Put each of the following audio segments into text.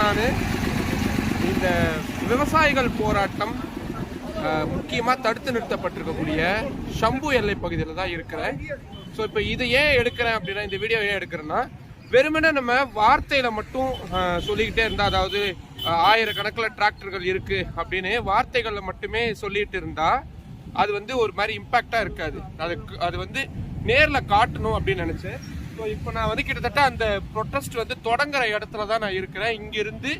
நான் இந்த விவசாயிகள் போராட்டம் முக்கியமாக தடுத்து நிறுத்தப்பட்டிருக்கக்கூடிய ஷம்பு எல்லை பகுதியில் தான் இருக்கிறேன். ஸோ இப்போ இதை ஏன் எடுக்கிறேன் அப்படின்னா இந்த வீடியோ ஏன் எடுக்கிறேன்னா வெறுமனே நம்ம வார்த்தையில் மட்டும் சொல்லிக்கிட்டே இருந்தால் அதாவது ஆயிரக்கணக்கில் டிராக்டர்கள் இருக்குது அப்படின்னு வார்த்தைகளில் மட்டுமே சொல்லிட்டு இருந்தால் அது வந்து ஒரு மாதிரி இம்பேக்டாக இருக்காது. அதுக்கு அது வந்து நேரில் காட்டணும் அப்படின்னு நினச்சேன். ஸோ இப்போ நான் வந்து கிட்டத்தட்ட அந்த ப்ரொட்டஸ்ட் வந்து தொடங்குற இடத்துல தான் நான் இருக்கிறேன். இங்கிருந்து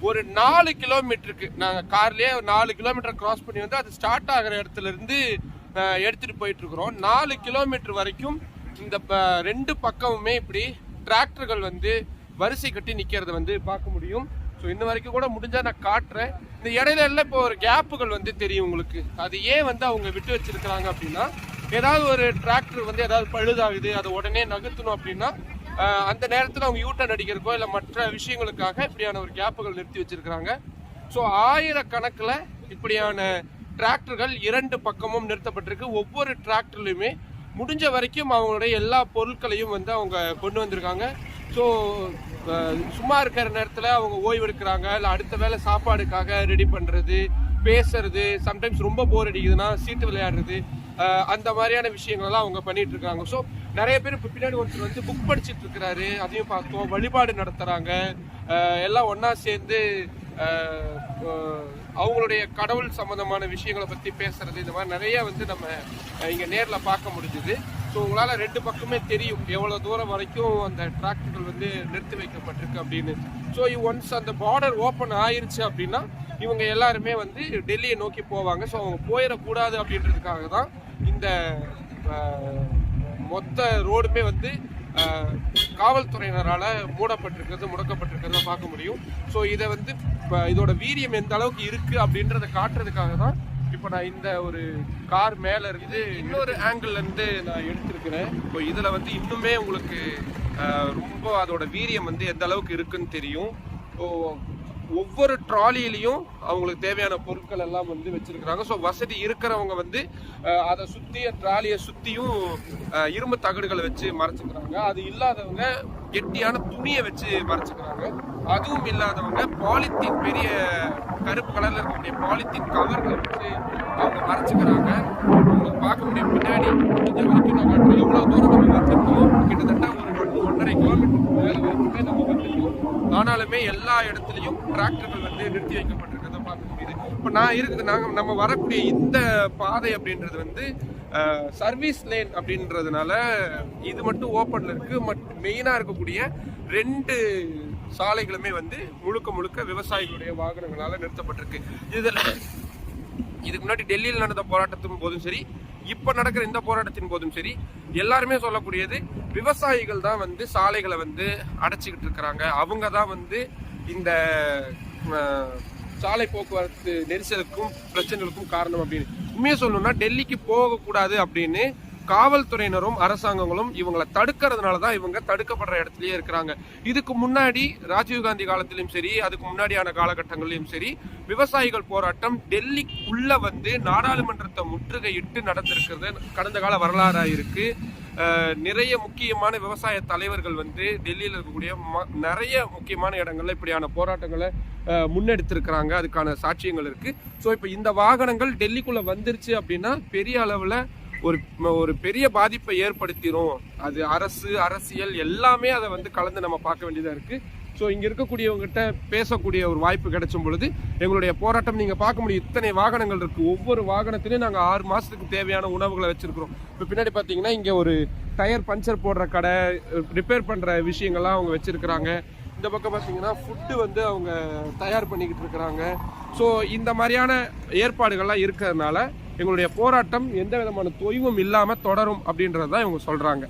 ஒரு நாலு கிலோமீட்டருக்கு நாங்கள் கார்லேயே ஒரு நாலு கிலோமீட்டர் கிராஸ் பண்ணி வந்து அது ஸ்டார்ட் ஆகிற இடத்துல இருந்து எடுத்துகிட்டு போயிட்டு இருக்கிறோம். நாலு கிலோமீட்டர் வரைக்கும் இந்த ப- ரெண்டு பக்கமுமே இப்படி டிராக்டர்கள் வந்து வரிசை கட்டி நிற்கிறத வந்து பார்க்க முடியும். ஸோ இன்ன வரைக்கும் கூட முடிஞ்சால் நான் காட்டுறேன். இந்த இடையில எல்லாம் இப்போ ஒரு கேப்புகள் வந்து தெரியும் உங்களுக்கு. அது ஏன் வந்து அவங்க விட்டு வச்சிருக்கிறாங்க அப்படின்னா ஏதாவது ஒரு டிராக்டர் வந்து ஏதாவது பழுதாகுது அதை உடனே நகர்த்தணும் அப்படின்னா அந்த நேரத்தில் அவங்க யூட்டன் அடிக்கிறக்கோ இல்லை மற்ற விஷயங்களுக்காக இப்படியான ஒரு கேப்புகள் நிறுத்தி வச்சிருக்கிறாங்க. ஸோ ஆயிரக்கணக்கில் இப்படியான டிராக்டர்கள் இரண்டு பக்கமும் நிறுத்தப்பட்டிருக்கு. ஒவ்வொரு டிராக்டர்லையுமே முடிஞ்ச வரைக்கும் அவங்களுடைய எல்லா பொருட்களையும் வந்து அவங்க கொண்டு வந்திருக்காங்க. ஸோ சும்மா இருக்கிற நேரத்தில் அவங்க ஓய்வெடுக்கிறாங்க இல்லை அடுத்த வேலை சாப்பாடுக்காக ரெடி பண்ணுறது பேசுறது சம்டைம்ஸ் ரொம்ப போர் அடிக்குதுன்னா சீட்டு விளையாடுறது அந்த மாதிரியான விஷயங்கள்லாம் அவங்க பண்ணிட்டு இருக்காங்க ஸோ நிறைய பேர் இப்போ பின்னாடி ஒருத்தர் வந்து புக் படிச்சுட்டு இருக்கிறாரு அதையும் பார்த்தோம். வழிபாடு நடத்துகிறாங்க எல்லாம் ஒன்றா சேர்ந்து அவங்களுடைய கடவுள் சம்மந்தமான விஷயங்களை பற்றி பேசுறது இந்த மாதிரி நிறைய வந்து நம்ம இங்கே நேரில் பார்க்க முடிஞ்சுது. ஸோ உங்களால் ரெண்டு பக்கமே தெரியும். எவ்வளோ தூரம் வரைக்கும் அந்த டிராக்டர்கள் வந்து நிறுத்தி வைக்கப்பட்டிருக்கு அப்படின்னு. ஸோ ஒன்ஸ் அந்த பார்டர் ஓப்பன் ஆயிருச்சு அப்படின்னா இவங்க எல்லாருமே வந்து டெல்லியை நோக்கி போவாங்க. ஸோ அவங்க போயிடக்கூடாது அப்படின்றதுக்காக தான் இந்த மொத்த ரோடுமே வந்து காவல்துறையினரால் மூடப்பட்டிருக்கிறது முடக்கப்பட்டிருக்கிறத பார்க்க முடியும். ஸோ இதை வந்து இப்போ இதோட வீரியம் எந்த அளவுக்கு இருக்கு அப்படின்றத காட்டுறதுக்காக தான் இப்போ நான் இந்த ஒரு கார் மேலே இருந்து இன்னொரு ஆங்கிள்லேருந்து நான் எடுத்திருக்கிறேன். இப்போ இதில் வந்து இன்னுமே உங்களுக்கு ரொம்ப அதோட வீரியம் வந்து எந்த அளவுக்கு இருக்குன்னு தெரியும். ஸோ ஒவ்வொரு ட்ராலியிலையும் அவங்களுக்கு தேவையான பொருட்கள் எல்லாம் வந்து வச்சிருக்கிறாங்க. ஸோ வசதி இருக்கிறவங்க வந்து அதை சுற்றி ட்ராலியை சுற்றியும் இரும்பு தகடுகளை வச்சு மறைச்சிக்கிறாங்க. அது இல்லாதவங்க கெட்டியான துணியை வச்சு மறைச்சிக்கிறாங்க. அதுவும் இல்லாதவங்க பாலித்தீன் பெரிய கருப்பு கலரில் இருக்கக்கூடிய பாலித்தீன் கவர்களை வச்சு அவங்க மறைச்சிக்கிறாங்க. உங்களுக்கு பார்க்க முடியும் பின்னாடி முடிஞ்ச வரைக்கும் எவ்வளோ தூரம் நம்ம மறைச்சிருக்கோம் கிட்டத்தட்ட ஒன்றரை கிலோமீட்டருக்கு மேலே வரைக்குமே நம்ம வந்துருக்கோம் ஆனாலுமே எல்லா இடத்துலையும் டிராக்டர்கள் வந்து நிறுத்தி வைக்கப்பட்டிருக்கிறத பார்க்க முடியுது. இப்போ நான் இருக்குது நாங்கள் நம்ம வரக்கூடிய இந்த பாதை அப்படின்றது வந்து சர்வீஸ் லேன் அப்படின்றதுனால இது மட்டும் ஓப்பனில் இருக்குது மட் மெயினாக இருக்கக்கூடிய ரெண்டு சாலைகளுமே வந்து முழுக்க முழுக்க விவசாயிகளுடைய வாகனங்களால் நிறுத்தப்பட்டிருக்கு. இதில் இதுக்கு முன்னாடி டெல்லியில் நடந்த போராட்டத்துக்கும் போதும் சரி இப்போ நடக்கிற இந்த போராட்டத்தின் போதும் சரி எல்லாருமே சொல்லக்கூடியது விவசாயிகள் தான் வந்து சாலைகளை வந்து அடைச்சிக்கிட்டு இருக்கிறாங்க. அவங்க தான் வந்து இந்த சாலை போக்குவரத்து நெரிசலுக்கும் பிரச்சனைகளுக்கும் காரணம் அப்படின்னு. உண்மையை சொல்லணும்னா டெல்லிக்கு போகக்கூடாது அப்படின்னு காவல்துறையினரும் அரசாங்கங்களும் இவங்களை தடுக்கிறதுனால தான் இவங்க தடுக்கப்படுற இடத்துலயே இருக்கிறாங்க. இதுக்கு முன்னாடி ராஜீவ்காந்தி காலத்திலும் சரி அதுக்கு முன்னாடியான காலகட்டங்களிலும் சரி விவசாயிகள் போராட்டம் டெல்லிக்குள்ள வந்து நாடாளுமன்றத்தை முற்றுகையிட்டு நடந்திருக்கிறது. கடந்த கால வரலாறா இருக்கு. நிறைய முக்கியமான விவசாய தலைவர்கள் வந்து டெல்லியில் இருக்கக்கூடிய ம- நிறைய முக்கியமான இடங்கள்ல இப்படியான போராட்டங்களை முன்னெடுத்திருக்கிறாங்க. அதுக்கான சாட்சியங்கள் இருக்கு. ஸோ இப்போ இந்த வாகனங்கள் டெல்லிக்குள்ள வந்துருச்சு அப்படின்னா பெரிய அளவில் ஒரு ஒரு பெரிய பாதிப்பை ஏற்படுத்திடும் அது அரசு அரசியல் எல்லாமே அதை வந்து கலந்து நம்ம பார்க்க வேண்டியதாக இருக்குது ஸோ இங்கே இருக்கக்கூடியவங்ககிட்ட பேசக்கூடிய ஒரு வாய்ப்பு கிடைச்சும் பொழுது எங்களுடைய போராட்டம் நீங்கள் பார்க்க முடியும். இத்தனை வாகனங்கள் இருக்குது ஒவ்வொரு வாகனத்திலையும் நாங்கள் ஆறு மாதத்துக்கு தேவையான உணவுகளை வச்சுருக்கிறோம். இப்போ பின்னாடி பார்த்தீங்கன்னா இங்கே ஒரு டயர் பஞ்சர் போடுற கடை ரிப்பேர் பண்ணுற விஷயங்கள்லாம் அவங்க வச்சுருக்கிறாங்க. இந்த பக்கம் பார்த்தீங்கன்னா ஃபுட்டு வந்து அவங்க தயார் பண்ணிக்கிட்டு இருக்கிறாங்க. ஸோ இந்த மாதிரியான ஏற்பாடுகள்லாம் இருக்கிறதுனால எங்களுடைய போராட்டம் எந்த விதமான தொய்வும் இல்லாமல் தொடரும் அப்படின்றது தான் இவங்க சொல்கிறாங்க